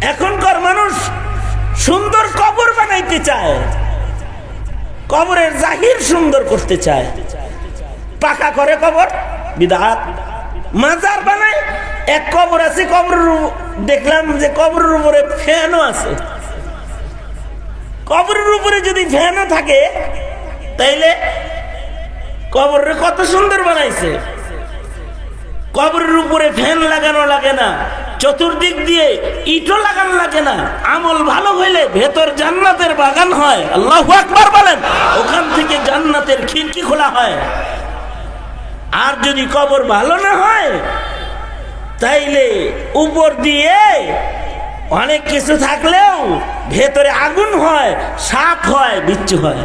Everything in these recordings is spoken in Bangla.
এখনকার মানুষ সুন্দর কবর বানাইতে চায়। কবরের জাহির সুন্দর করতে চায়। পাকা করে কবর, বিদাত। মাজার বানায়, এক কবর আছে, কবরের দেখলাম যে কবরের উপরে ফ্যানও আছে। কবরের উপরে যদি ফ্যানও থাকে, তাইলে কবরের কত সুন্দর বানাইছে। কবরের উপরে ফ্যান লাগানো লাগে না। চতুর্দিক দিয়ে ইটও লাগানো লাগে না। আমল ভালো হইলে ভেতর জান্নাতের বাগান হয়। আল্লাহ আকবার বলেন, ওখান থেকে জান্নাতের খিড়কি খোলা হয়। আর যদি কবর ভালো না হয়, তাইলে উপর দিয়ে অনেক কিছু থাকলেও ভেতরে আগুন হয়, সাপ হয়, বিচ্ছু হয়।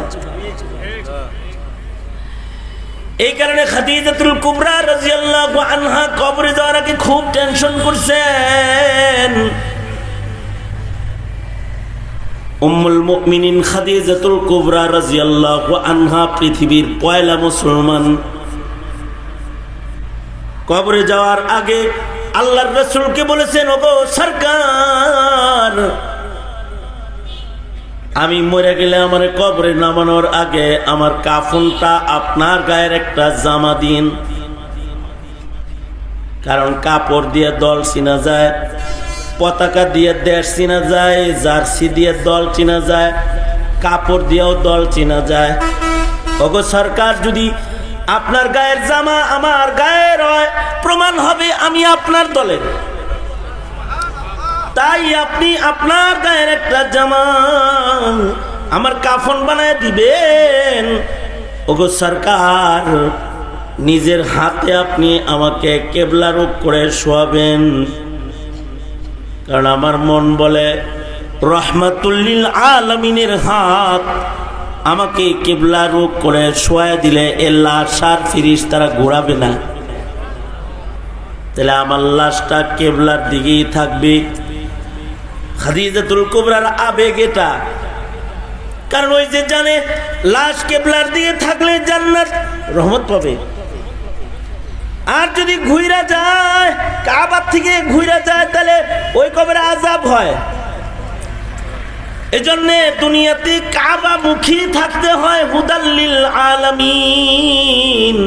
এই কারণে খাদিজাতুল কুবরা রাদিয়াল্লাহু আনহা কবরে যাওয়ার আগে খুব টেনশন করছেন। উম্মুল মুমিনিন খাদিজাতুল কুবরা রাদিয়াল্লাহু আনহা আগে বলেছেন, ওগো সরকার আমি মরে গেলে আমার কবরে নামানোর আগে আমার কাফনটা আপনার গায়ের একটা জামা দিন। কারণ কাপড় দিয়ে দল চিনা যায়, পতাকা দিয়ে দেশ চিনা যায়, জার্সি দিয়ে দল চিনা যায়, কাপড় দিয়েও দল চিনা যায়। ওগো সরকার, যদি আপনার গায়ের জামা আমার গায়ের হয়, প্রমাণ হবে আমি আপনার দলের। তাই আপনি আপনার গায়ের একটা জামা আমার কাফন বানায় দিবেন। ওগো সরকার, নিজের হাতে আপনি আমাকে কেবলা রূপ করে শোয়াবেন। কারণ আমার মন বলে, রহমাতুল্লিল আলমিনের হাত আমাকে কেবলা রূপ করে শোয়া দিলে এ লাশ আর ফিরিস তারা ঘোরাবে না। তাহলে আমার লাশটা কেবলার দিকেই থাকবে। খাদিজাতুল কুবরার আবেগ এটা। কারণ ওই যে জানে, লাশ কেবলার দিকে থাকলে জান্নাত রহমত পাবে। আর যদি ঘুইরা যায়, কাবার থেকে ঘুইরা যায়, তাহলে ওই কবরে আজাব হয়। এজন্য দুনিয়াতে কাবা মুখী থাকতে হয় হুদাল্লিল আলামিন।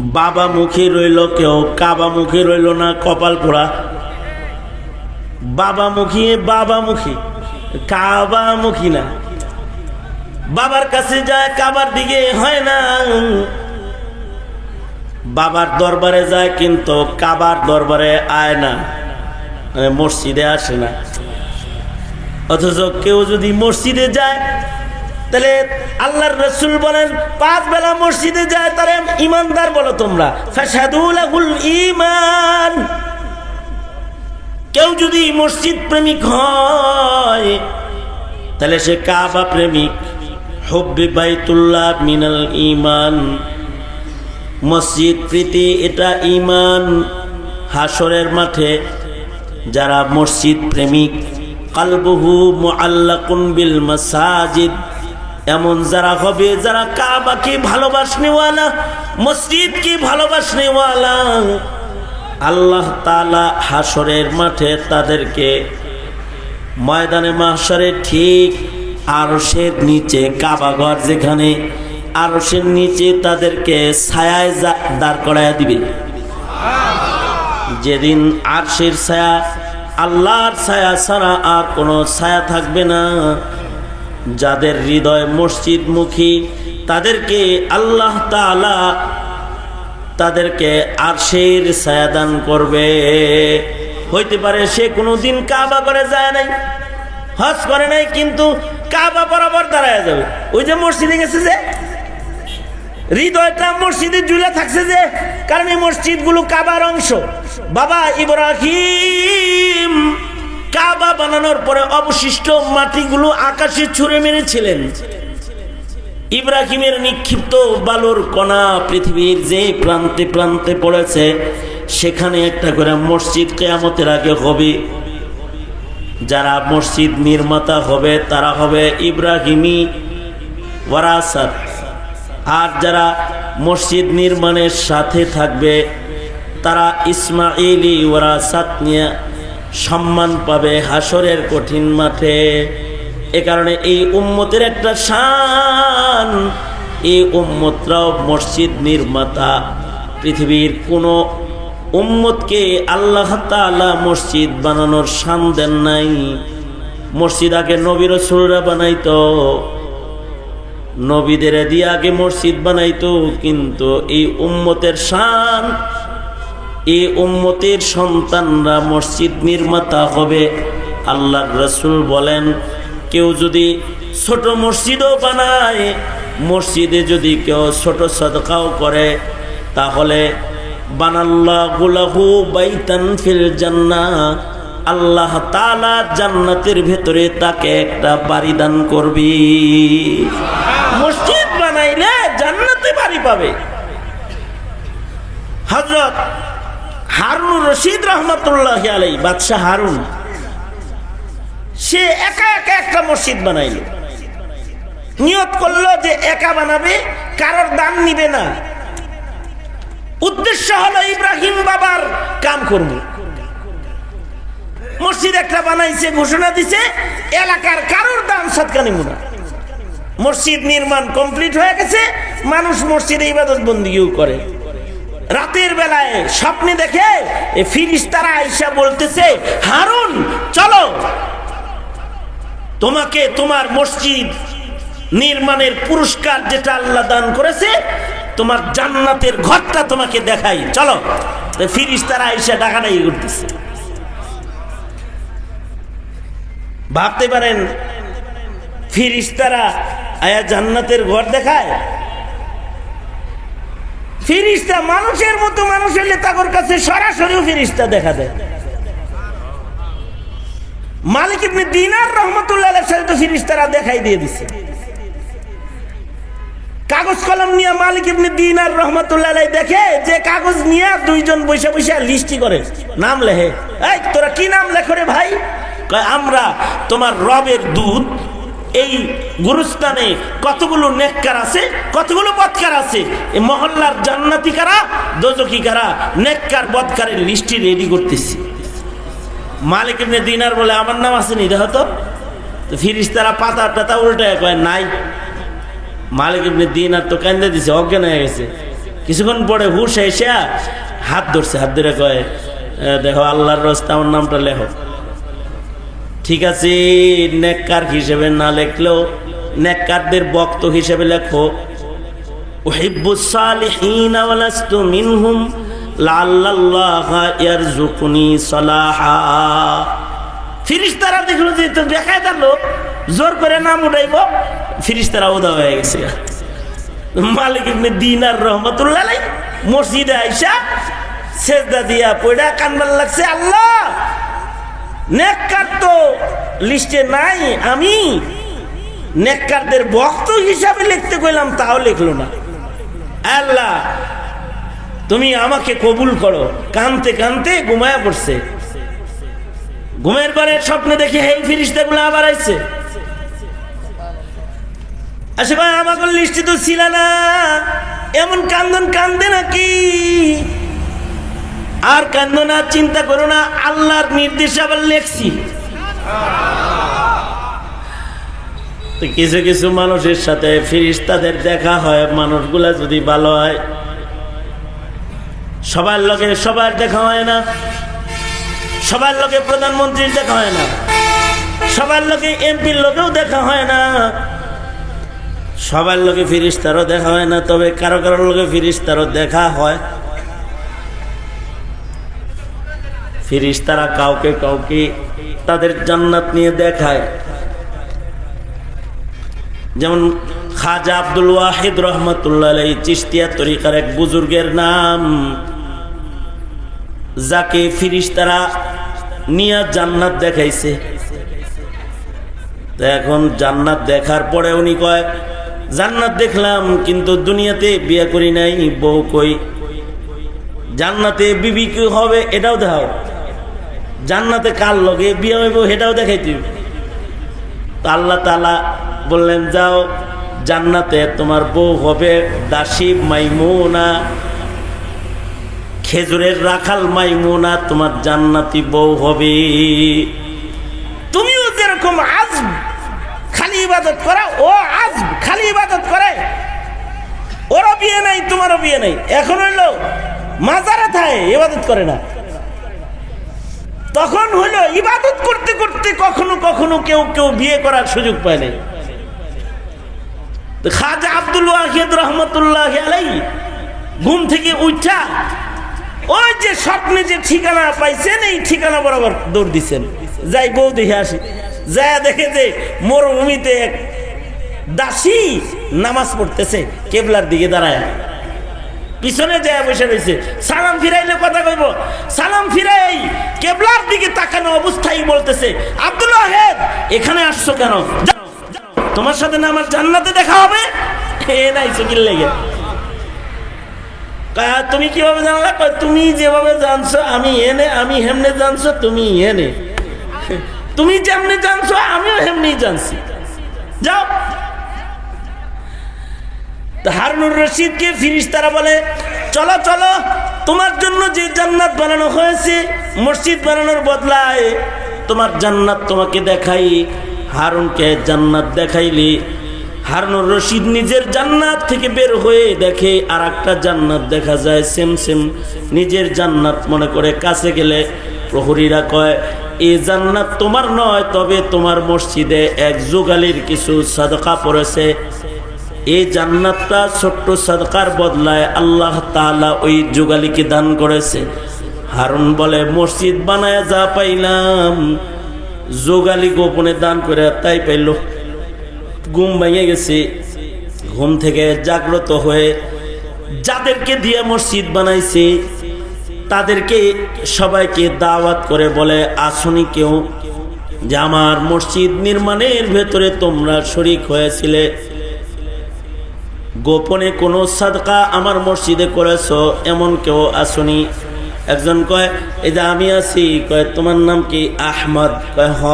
বাবা মুখী রইল কেউ, কাবা মুখী রইল না, কপাল পোড়া। বাবা মুখী বাবা মুখী কাবা মুখী না। বাবার কাছে যায়, কাবার দিকে হয় না। বাবার দরবারে যায়, কিন্তু কাবার দরবারে আয় না। মানে মসজিদে আসে না। অথচ কেউ যদি মসজিদে যায়, তাহলে আল্লাহর রসুল বলেন, পাঁচ বেলা মসজিদে যায় তারে ইমানদার বলো তোমরা ইমান কেউ যদি মসজিদ প্রেমিক হয়, তাহলে সে কাবা প্রেমিক। হব্বে বাইতুল্লাহ মিনাল ইমান মসজিদ প্রীতি এটা ইমান হাসরের মাঠে যারা মসজিদ প্রেমিক, কালবহু মুআল্লাকুন বিল মাসাজিদ। এমন যারা হবে, যারা কাবাকে ভালোবাসনেওয়ালা, মসজিদকে ভালোবাসনেওয়ালা আল্লাহ তালা হাসরের মাঠে তাদেরকে ময়দানে মাসরে ঠিক আরসের নিচে কাবাঘর যেখানে আরসের নিচে তাদেরকে ছায়ায় দাঁড় করাইয়া দিবে। যেদিন আরশের ছায়া, আল্লাহর ছায়া ছাড়া আর কোনো ছায়া থাকবে না। যাদের হৃদয় মসজিদমুখী, তাদেরকে আল্লাহ তাআলা তাদেরকে আরশের ছায়া দান করবে। হইতে পারে সে কোনো কোনোদিন কাবা করে যায় নাই, হজ করে নাই, কিন্তু কাবা বরাবর দাঁড়ায় যাবে। ওই যে মসজিদে গেছে যে, হৃদয়টা মসজিদে জুলে থাকছে যে, কারণ এই মসজিদগুলো কাবার অংশ। বাবা ইব্রাহিম কাবা বানানোর পরে অবশিষ্ট মাটিগুলো আকাশে ছুঁড়ে মেরেছিলেন। ইব্রাহিমের নিক্ষিপ্ত বালুর কণা পৃথিবীর যে প্রান্তে প্রান্তে পড়েছে, সেখানে একটা করে মসজিদ কেয়ামতের আগে হবে। যারা মসজিদ নির্মাতা হবে, তারা হবে ইব্রাহিমী ওয়ারাসাত। আর যারা মসজিদ নির্মাণের সাথে থাকবে, তারা ইসমাইলি ওরাসাত নিয়ে সম্মান পাবে হাসরের কঠিন মাঠে। এ কারণে এই উম্মতের একটা শান। এই উম্মতরাও মসজিদ নির্মাতা। পৃথিবীর কোনো উম্মতকে আল্লাহ তাআলা মসজিদ বানানোর শান দেন নাই। মসজিদ আগে নবীর রসুলরা বানাইতো। নবীদের দিয়ে আগে মসজিদ বানাইতো, কিন্তু এই উম্মতের শান, এই উম্মতের সন্তানরা মসজিদ নির্মাতা হবে। আল্লাহ রসুল বলেন কেউ যদি ছোট মসজিদও বানায়, মসজিদে যদি কেউ ছোট সদকাও করে, তাহলে বানাল্লাহ বাইতান ফিল জান্নাহ আল্লাহ তাআলা জান্নাতের ভেতরে তাকে একটা বাড়ি দান করবি। মসজিদ বানাইলে জান্নাতে বাড়ি পাবে। হজরত হারুন রশিদ রহমতুল্লাহ আলাই বাদশাহ হারুন। সে একা একা একটা মসজিদ বানাইল। নিয়ত করল যে একা বানাবে, কারোর দান নিবে না। উদ্দেশ্য হলো ইব্রাহিম বাবার কাম করব মসজিদ একটা বানাইছে, ঘোষণা দিছে, এলাকার কারোর দান সৎকা নিব না। মসজিদ নির্মাণ কমপ্লিট হয়ে গেছে, মানুষ মসজিদে ইবাদত বন্দিও করে। রাতের বেলায় স্বপ্নে দেখে ফিরিস্তারা আইসা বলতেছে, হারুন, চলো। তোমাকে তোমার মসজিদ নির্মাণের পুরস্কার যেটা আল্লাহ দান করেছে, তোমার জান্নাতের ঘরটা তোমাকে দেখাই। চলো, তো ফিরিস্তারা আইসা ডাকাডাকি করতেছে। ভাবতে পারেন, ফিরিস্তারা আয়া জান্নাতের ঘর দেখায়? ফিরিস্তা মানুষের মতো মানুষ তাদের কাছে সরাসরিও ফিরিস্তা দেখা দেয় মালিক ইবনে দিনার রহমতুল্লাহ সাথে তো তারা দেখাই দিয়ে দিছে। কাগজ কলম নিয়ে মালিক ইবনে দিনার রহমতুল্লাহ দেখে যে কাগজ নিয়ে দুইজন বসে বসে লিস্টি করে। নাম লেখে। এই, তোরা কি নাম লেখো রে ভাই? আমরা তোমার রবের দুধ এই গুরুস্থানে কতগুলো নেককার আছে, কতগুলো বৎকার আছে। এই মহল্লার জান্নাতি কারা দোজকি কারা, নেককার বৎকারের লিস্টি রেডি করতেছি। মালিক এমনি দিনার বলে আমার নাম আছে নি দেখো তো ফিরিস তারা পাতা টাতা উল্টায় কয় নাই। মালিক এমনি দিনার তো কান্দে দিছে অজ্ঞান হয়ে গেছে। কিছুক্ষণ পরে হুশ এসে হাত ধরছে হাত ধরে কয় "এ, দেখো আল্লাহর রস্তা আমার নামটা লেখো। ঠিক আছে নেককার হিসেবে না লেখলেও নেককারদের বক্ত হিসেবে লেখো। উহিব্বুস সালিহিনা ওয়ালাস্তু মিনহুম। ফিরিস্তারা দেখল যে তো দেখায় তার লোক, জোর করে নাম উঠাইব, ফিরিস্তারা উদা হয়ে গেছে। মালিক ইবনে দিনার রহমতুল্লাহ মসজিদে আইসা দিয়া লাগছে, আল্লাহ তো লিস্টে নাই, আমি নেককারদের ভক্ত হিসাবে লিখতে কইলাম, তাও লিখলো না। আল্লাহ তুমি আমাকে কবুল করো। কানতে কানতে ঘুমায়া পড়ছে। ঘুমের পরে স্বপ্নে দেখে হেই ফিরিস্তাগুলো আবার আইছে। আসে ভাই, আমাকে লিস্টে তো ছিল না। এমন কান্দন কান্দে নাকি? আর কান্দো না, চিন্তা করো না, আল্লাহর নির্দেশে আবার লেখছি। কিছু কিছু মানুষের সাথে ফিরিস্তাদের দেখা হয়, মানুষগুলা যদি ভালো হয় সবার লোকে সবার দেখা হয় না। সবার লোকে প্রধানমন্ত্রীর দেখা হয় না। সবার লোকে এমপির লোকেও দেখা হয় না। সবার লোকে ফিরিস্তারও দেখা হয় না, তবে কারও কারও লোকে ফিরিস্তারও দেখা হয়। ফিরিস্তারা কাউকে কাউকে তাদের জান্নাত নিয়ে দেখায়। যেমন খাজা আব্দুল ওয়াহিদ রহমতুল্লাহ চিস্তিয়া তরিকার এক বুজুর্গের নাম। যাকে ফিরিস্তারা নিয়া জান্নাত দেখাইছে। এখন জান্নাত দেখার পরে উনি কয়, জান্নাত দেখলাম, কিন্তু দুনিয়াতে বিয়ে করি নাই, বউ কই? জান্নাতে বিবি কি হবে, এটাও দেখাও। জান্নাতে কার লগে বিয়ে হইব, সেটাও দেখাইতে আল্লাহ তালা বললেন, যাও জান্নাতে তোমার বউ হবে দাসী মাইমুনা, খেজুরের রাখাল মাইমুনা, তোমার জান্নাতি বউ হবে। তুমিও যেরকম আজ খালি ইবাদত করা, ও আজ খালি ইবাদত করে। ওরও বিয়ে নাই, তোমারও বিয়ে নাই। এখন হইল মাজারা থায়, ইবাদত করে না। তখন হইল ইবাদত করতে করতে কখনো কখনো কেউ কেউ বিয়ে করার সুযোগ পায় নাই। খাজা আব্দুল ওয়াহিদ রহমতুল্লাহ আলাই ঘুম থেকে উঠা, ওই যে স্বপ্নে যে ঠিকানা পাইছেন, এই ঠিকানা বরাবর দৌড় দিচ্ছেন যাই বউ দেখে আসি। যা দেখে যে মরুভূমিতে এক দাসী নামাজ পড়তেছে, কেবলার দিকে দাঁড়ায়। পিছনে যায় বসে রয়েছে। সালাম ফিরাইলে কথা কইব? সালাম ফিরাই কেবলার দিকে তাকানো অবস্থায় বলতেছে, আব্দুল ওয়াহেদ, এখানে আসছো কেন? তোমার সাথে না আমার জান্নাতে দেখা হবে? এ নাই চকির লেগে। তুমি কীভাবে জানলা? তুমি যেভাবে জানছো আমি এনে, আমি হেমনে জানছো তুমি এনে। তুমি যেমনি জানছো আমিও হেমনি জানছি। যাও। হারুনুর রশিদকে ফিরিস তারা বলে, চলো চলো, তোমার জন্য যে জান্নাত বানানো হয়েছে, মসজিদ বানানোর বদলায় তোমার জান্নাত তোমাকে দেখাই। হারুনকে জান্নাত দেখাইলি, হারুনুর রশিদ নিজের জান্নাত থেকে বের হয়ে দেখে আর একটা জান্নাত দেখা যায় সেম সেম নিজের জান্নাত মনে করে কাছে গেলে প্রহরীরা কয় এই জান্নাত তোমার নয়, তবে তোমার মসজিদে এক যুগালির কিছু সাদকা পড়েছে। এই জান্নাতটা ছোট্ট সদকার বদলায় আল্লাহ তাআলা ওই যুগালিকে দান করেছে। হারুন বলে, মসজিদ বানায় যা পাইলাম যোগালি গোপনে দান করে তাই পাইল। ঘুম ভেঙে গেছে। ঘুম থেকে জাগ্রত হয়ে যাদেরকে দিয়ে মসজিদ বানাইছে, তাদেরকে সবাইকে দাওয়াত করে বলে, আসনি কেউ যে আমার মসজিদ নির্মাণের ভেতরে তোমরা শরিক হয়েছিলে। গোপনে কোনো সাদকা আমার মসজিদে করেছ, এমন কেউ আসনি। একজন কয়, এই যে আমি আছি, কয়, তোমার নাম কি? আহমদ কয়, হ,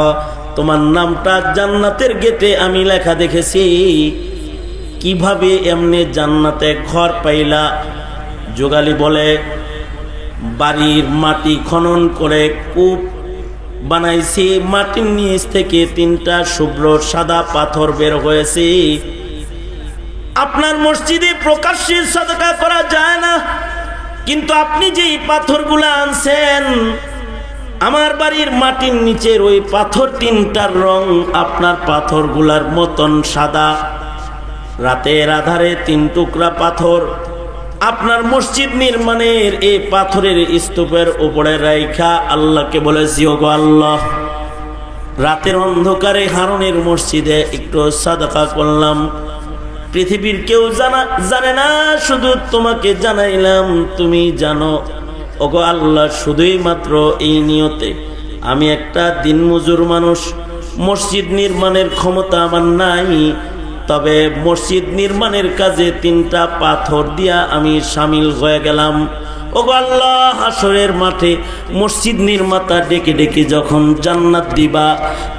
তোমার নামটা জান্নাতের গেটে আমি লেখা দেখেছি। কীভাবে এমনি জান্নাতে ঘর পাইলা? যোগালি বলে, বাড়ির মাটি খনন করে কূপ বানাইছি, মাটির নিচ থেকে তিনটা শুভ্র সাদা পাথর বের হয়েছে। আপনার মসজিদে প্রকাশ্যে সাদকা করা যায় না। কিন্তু আপনি যে এই পাথরগুলো আনছেন, আমার বাড়ির মাটির নিচের ওই পাথর তিনটার রং আপনার পাথরগুলার মতন সাদা। রাতের আধারে তিন টুকরা পাথর আপনার মসজিদ নির্মাণের এই পাথরের স্তূপের উপরে রাইখা আল্লাহকে বলেছি ওগো আল্লাহ। রাতের অন্ধকারে হারনের মসজিদে একটু সাদাকা করলাম। পৃথিবীর কেউ জানা, জানে না, শুধু তোমাকে জানাইলাম, তুমি জানো। ওগো আল্লাহ, শুধুই মাত্র এই নিয়তে আমি একটা দিনমজুর মানুষ। মসজিদ নির্মাণের ক্ষমতা আমার নাই, তবে মসজিদ নির্মাণের কাজে তিনটা পাথর দিয়া আমি সামিল হয়ে গেলাম। ওগো আল্লাহ হাসরের মাঠে মসজিদ নির্মাতা ডেকে ডেকে যখন জান্নাত দিবা,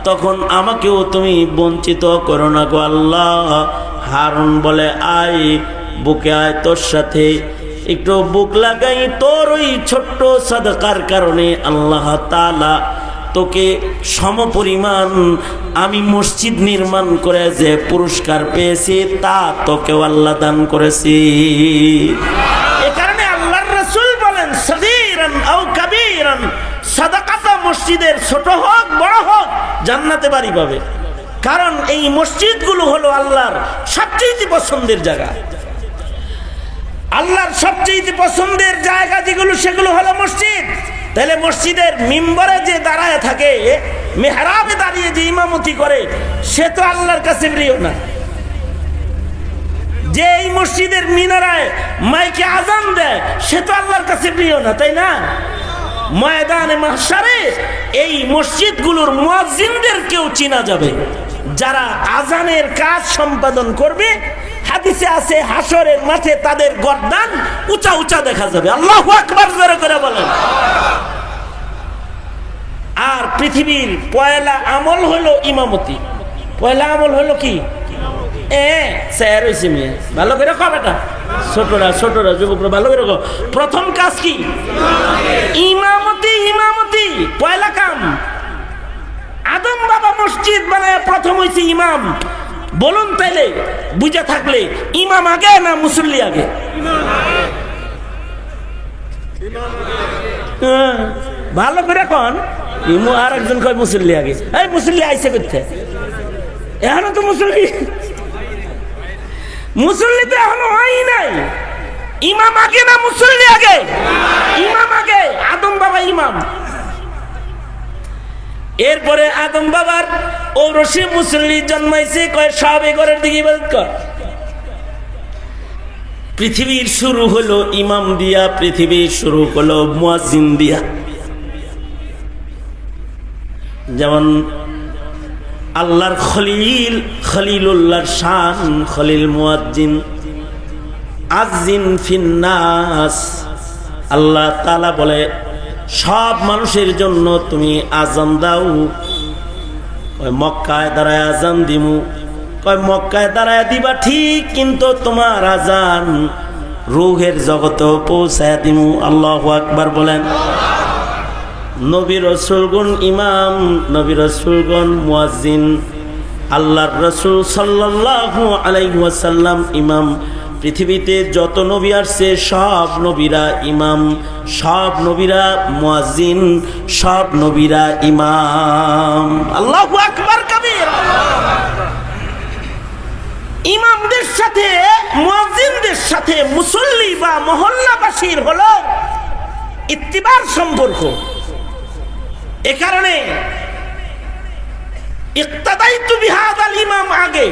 তখন আমাকেও তুমি বঞ্চিত করো না গো আল্লাহ। হারুন বলে, আয়, বুকে আয় তোর সাথে। একটু বুক লাগাই তোর ওই ছোট্ট সাদকার কারণে আল্লাহ তালা তোকে সমপরিমাণ আমি মসজিদ নির্মাণ করে যে পুরস্কার পেয়েছি, তা তোকেও আল্লাহ দান করেছি। এ কারণে আল্লাহর রসুল বলেন, সগীরান আও কাবীরান, সাদাকাতা মসজিদের ছোট হোক, বড় হোক, জান্নাতে বাড়ি পাবে। কারণ এই মসজিদগুলো হলো আল্লাহর সবচেয়ে পছন্দের জায়গা। আল্লাহর সবচেয়ে পছন্দের জায়গা যেগুলো, সেগুলো হলো মসজিদ। তাহলে মসজিদের মিম্বরে যে দাঁড়ায় থাকে, মেহরাবে দাঁড়িয়ে যে ইমামতি করে, সে তো আল্লাহর কাছে প্রিয় না। যে এই মসজিদের মিনারায় মাইকে আজান দেয়, সে তো আল্লাহর কাছে প্রিয় না, তাই না? ময়দানে মাসারে এই মসজিদগুলোর মুয়াজ্জিনদের কেউ চিনা যাবে। যারা আজানের কাজ সম্পাদন করবে, হাদিসে আছে হাসরের মাঠে তাদের গর্দান উঁচা উঁচা দেখা যাবে। আল্লাহ আকবার জোরে করে বলেন। আর পৃথিবীর পয়লা আমল হলো ইমামতি। পয়লা আমল হলো কি? ছোটরা ছোটরা, যুবকরা, ভালো করে। প্রথম কাজ কি? ইমামতি ইমামতি পয়লা কাম আদম বাবা মসজিদ বানায় প্রথম হয়েছে ইমাম বলুন তাইলে বুঝে থাকলে ইমাম আগে না মুসল্লি আগে? হ্যাঁ, ভালো করে কন। আর একজন কয় মুসল্লি আগে। এই মুসল্লি আইসে করতে এখনও তো মুসল্লি? মুসল্লি তো এখনও হয় নাই। ইমাম আগে না মুসল্লি আগে? ইমাম আগে আদম বাবা ইমাম। এরপরে আদম বাবার ঔরসি মুসল্লি জন্মাইছে, কয় সব এ ঘরের দিকে ইবাদত কর। পৃথিবীর শুরু হলো ইমাম দিয়া, পৃথিবীর শুরু হলো মুয়াজ্জিন দিয়া। যেমন আল্লাহর খলিল, খলিলুল্লাহর শান, খলিল মুয়াজ্জিন। আজিন ফিন্নাস আল্লাহ তালা বলে সব মানুষের জন্য তুমি আজান দাও। কয়, মক্কায় দাঁড়ায় আজান দিমু। কয়, মক্কায় দাঁড়ায় দিবা ঠিক, কিন্তু তোমার আজান রুহের জগত পৌঁছায় দিমু। আল্লাহ আকবার বলেন। নবী রসুলগণ ইমাম, নবী রসুলগণ মুয়াজ্জিন, আল্লাহর রসুল সাল্লাল্লাহু আলাইহি ওয়াসাল্লাম ইমাম। পৃথিবীতে যত নবী আসছে, সব নবীরা ইমাম, সব নবীরা মুয়াজ্জিন, সব নবীরা ইমাম। আল্লাহু আকবার, কবির। ইমামদের সাথে, মুয়াজ্জিনদের সাথে মুসল্লি বা মহল্লাবাসীর হলো ইত্তিবার সম্পর্ক। এ কারণে ইক্তাদাইতু বিহাদাল ইমাম আগে,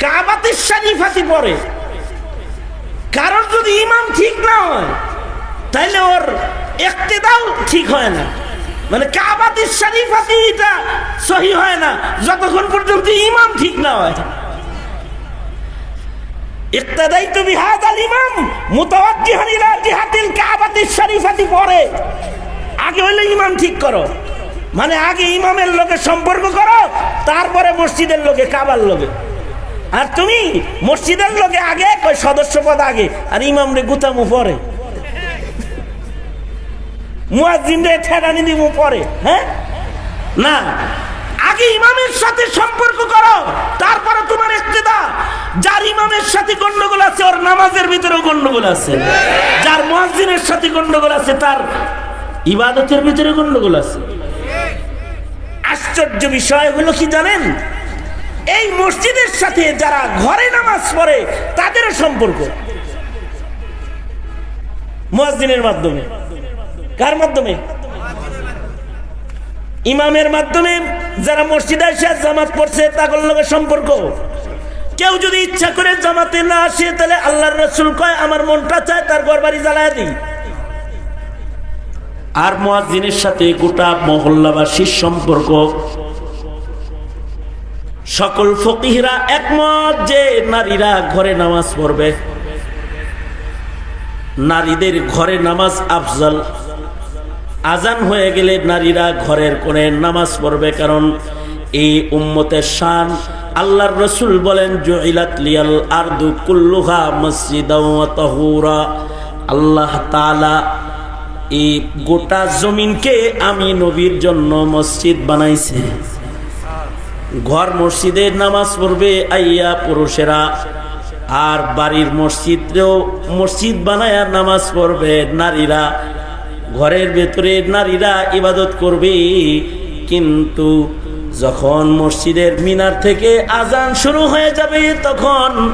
কাবাতে শরীফাতি পরে। কারণ যদি ইমাম ঠিক না হয়, তাইলে ওর ইক্তেদাও ঠিক হয় না। মানে কাবাতে শরীফাতি এটা সহি হয় না, যতক্ষণ পর্যন্ত ইমাম ঠিক না হয়। ইমাম পরে আগে ঠিক করো। মানে আগে ইমামের লোকে সম্পর্ক করো, তারপরে মসজিদের লোকে, কাবার লোকে। আর তুমি মসজিদের লোকে আগে কই সদস্য পদ আগে, আর ইমাম রে গুতামু পরে। মুয়াজ্জিন রে ঠেডানি দিমু পরে হ্যাঁ? না, আগে ইমামের সাথে সম্পর্ক করো, তারপরে তোমার ইক্তেদা। যার ইমামের সাথে গন্ডগোল আছে, ওর নামাজের ভিতরেও গন্ডগোল আছে। যার মুয়াজ্জিনের সাথে গন্ডগোল আছে, তার ইবাদতের ভিতরে গন্ডগোল আছে। আশ্চর্য বিষয় হলো কি জানেন? এই মসজিদের সাথে যারা ঘরে নামাজ পড়ে, তাদেরও সম্পর্ক। মুয়াজ্জিনের মাধ্যমে। কার মাধ্যমে? ইমামের মাধ্যমে যারা মসজিদে এসে জামাত পড়ছে, তাদের লগে সম্পর্ক। কেউ যদি ইচ্ছা করে জামাতে না আসে, তাহলে আল্লাহর রসুল কয়, আমার মনটা চায় তার ঘর বাড়ি জ্বালায় দিই। আর মুয়াজ্জিনের সাথে গোটা মহল্লাবাসীর সম্পর্ক। সকল ফকিহরা একমত যে নারীরা ঘরে নামাজ পড়বে। নারীদের ঘরে নামাজ আফজল। আজান হয়ে গেলে নারীরা ঘরের কোণে নামাজ পড়বে কারণ এই উম্মতের শান আল্লাহর রসুল বলেন জহিলাত আরদু কুল্লুহা মসজিদ আল্লাহ তালা এই গোটা জমিনকে আমি নবীর জন্য মসজিদ বানাইছে। ঘর মসজিদে নামাজ পড়বে আইয়া পুরুষেরা। আর বাড়ির মসজিদেও মসজিদ বানায় নামাজ পড়বে নারীরা। ঘরের ভেতরে নারীরা ইবাদত করবে। কিন্তু যখন মসজিদের মিনার থেকে আজান শুরু হয়ে যাবে, তখন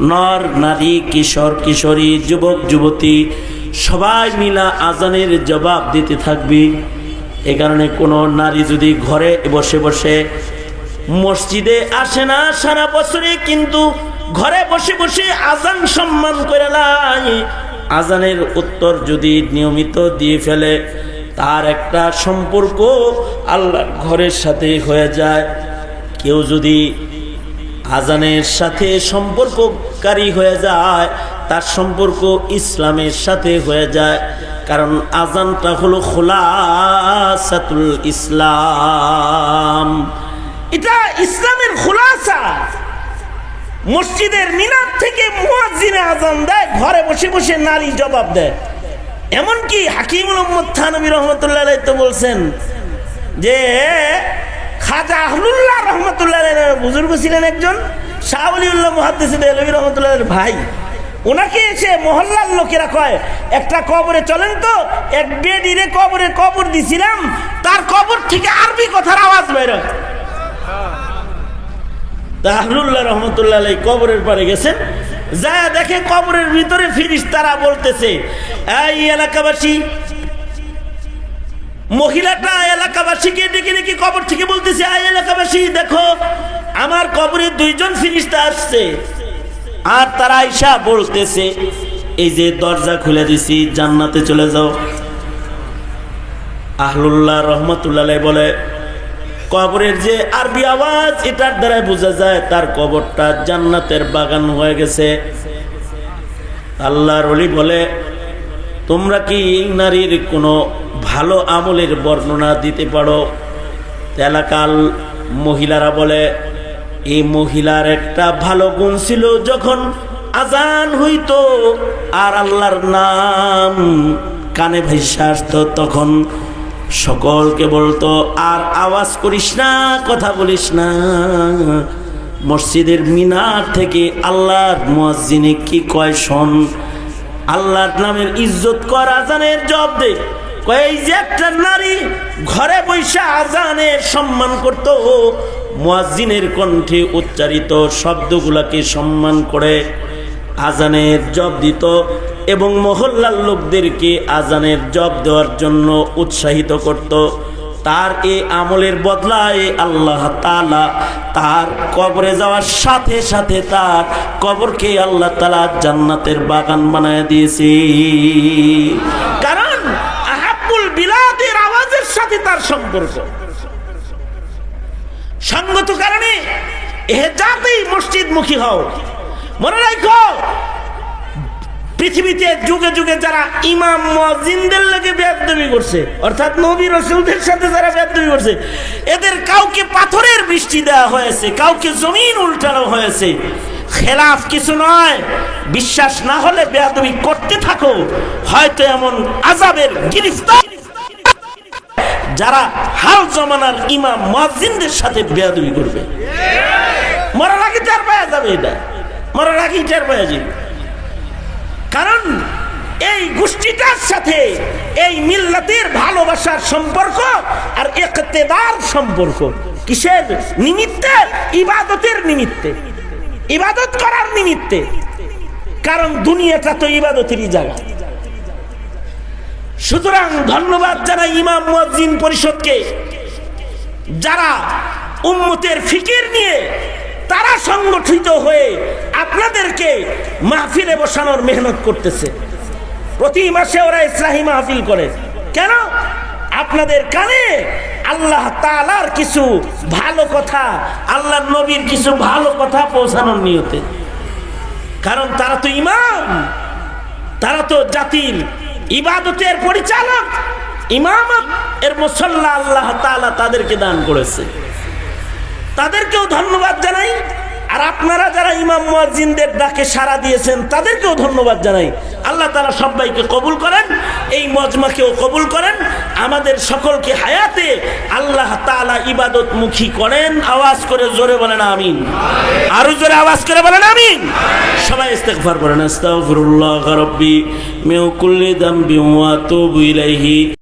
নর, নারী, কিশোর, কিশোরী, যুবক, যুবতী সবাই মিলা আজানের জবাব দিতে থাকবে। এ কারণে কোনো নারী যদি ঘরে বসে বসে মসজিদে আসে না সারা বছরে, কিন্তু ঘরে বসে বসে আজান সম্মান করে লাই। আজানের উত্তর যদি নিয়মিত দিয়ে ফেলে, তার একটা সম্পর্ক আল্লাহর ঘরের সাথে হয়ে যায়। কেউ যদি আজানের সাথে সম্পর্ককারী হয়ে যায়, তার সম্পর্ক ইসলামের সাথে হয়ে যায়। কারণ আজানটা হলো খোলাসাতুল ইসলাম। এটা ইসলামের খোলাসা। মসজিদের মিনার থেকে মুয়াজ্জিনে আজান দেয়, ঘরে বসে বসে নারী জবাব দেয়। এমনকি হাকিমুল উম্মদ থানবী রহমতুল্লাহ তো বলছেন যে, খাজা আহলুল্লাহ রহমতুল্লাহ বুজুর্গ ছিলেন একজন, শাহ আলিউল্লাহ মহাদ্দেশ দেলবী রহমতুল্লাহ ভাই। ওনাকে এসে মহল্লার লোকেরা কয়, একটা কবরে চলেন তো, এক বেডিরে কবরে কবর দিছিলাম, তার কবর থেকে আরবি কথার আওয়াজ বেরোয় তাহলুল্লাহ রহমতুল্লাহ কবরের পারে গেছেন। যা দেখে কবরের ভিতরে ফিরিস তারা বলতেছে, এই এলাকাবাসী, মহিলাটা এলাকাবাসীকে ডেকে ডেকে কবর থেকে বলতেছে আই এলাকাবাসী, দেখো, আমার কবরে দুইজন ফিরিস্তা আসছে। আর তারা আইসা বলতেছে, এই যে দরজা খুলে দিছি, জান্নাতে চলে যাও। আহলুল্লাহ রহমতুল্লাহ বলে কবরের যে আরবি আওয়াজ, এটার দ্বারাই বোঝা যায় তার কবরটা জান্নাতের বাগান হয়ে গেছে। আল্লাহর অলি বলে, তোমরা কি নারীর কোনো ভালো আমলের বর্ণনা দিতে পারো? এলাকার মহিলারা বলে, এই মহিলার একটা ভালো গুণ ছিল যখন আজান হইতো আর আল্লাহর নাম কানে ভেসে আসতো, তখন সকলকে বলতো আর আওয়াজ করিস না, কথা বলিস না। মসজিদের মিনার থেকে আল্লাহর মুয়াজ্জিনে কি কয় শোন। আল্লাহর নামের ইজ্জত কর, আজানের জব দে। এই যে একটা নারী ঘরে বৈশা আজানের সম্মান করত, মুয়াজ্জিনের কণ্ঠে উচ্চারিত শব্দগুলাকে সম্মান করে। আজানের জব দিত এবং মহল্লার লোকদেরকে আজানের জব দেওয়ার জন্য উৎসাহিত করত। তার এ আমলের বদলায় আল্লাহ তালা তার কবরে যাওয়ার সাথে সাথে তার কবরকে আল্লাহ তালা জান্নাতের বাগান বানায় দিয়েছে। কারণ আহাবুল বিলাদের আওয়াজের সাথে তার সম্পর্ক। সঙ্গত কারণে এহেজাতেই মসজিদমুখী হও। মনে রাখো, পৃথিবীতে যুগে যুগে যারা ইমাম মজিনদের লেগে বেদবি করছে, অর্থাৎ নবী রসুলদের সাথে যারা বেদবি করছে, এদের কাউকে পাথরের বৃষ্টি দেওয়া হয়েছে, কাউকে জমিন উল্টানো হয়েছে। খেলাফ কিছু নয়, বিশ্বাস না হলে বেদবি করতে থাকো, হয়তো এমন আজাবের গিরিফতার। যারা হাল জমানার ইমাম মজিনদের সাথে বেদবি করবে। মরার আগে চার পায়া যাবে এটা মরার আগে চার পায়া যাবে কারণ এই গোষ্ঠীটার সাথে এই মিল্লাতের ভালোবাসার সম্পর্ক আর একতেদার সম্পর্ক। কিসের নিমিত্তে? ইবাদতের নিমিত্তে। ইবাদত করার নিমিত্তে। কারণ দুনিয়াটা তো ইবাদতেরই জায়গা। সুতরাং ধন্যবাদ জানাই ইমাম মুয়াজ্জিন পরিষদকে, যারা উম্মতের ফিকির নিয়ে তারা সংগঠিত হয়ে আপনাদেরকে মাহফিলে বসানোর মেহনত করতেছে। প্রতি মাসে ওরা ইসলাহী মাহফিল করে। কেন? আপনাদের কানে আল্লাহ তালার কিছু ভালো কথা আল্লাহ নবীর কিছু ভালো কথা পৌঁছানোর নিয়তে। কারণ তারা তো ইমাম, তারা তো জাতির ইবাদতের পরিচালক ইমাম এর মুসল্লা আল্লাহ তাআলা তাদেরকে দান করেছে। তাদেরকেও ধন্যবাদ জানাই। আর আপনারা যারা ইমাম মুয়াজ্জিনদের ডাকে সাড়া দিয়েছেন, তাদেরকেও ধন্যবাদ জানাই। আল্লাহ তারা সবাইকে কবুল করেন, এই মজমাকেও কবুল করেন। আমাদের সকলকে হায়াতে আল্লাহ তাআলা ইবাদত মুখী করেন। আওয়াজ করে জোরে বলেন, আমিন। আরও জোরে আওয়াজ করে বলেন, আমিন। সবাই ইস্তেগফার করেন, আস্তাগফিরুল্লাহ রাব্বি মিন কুল্লি আতুবু ইলাইহি।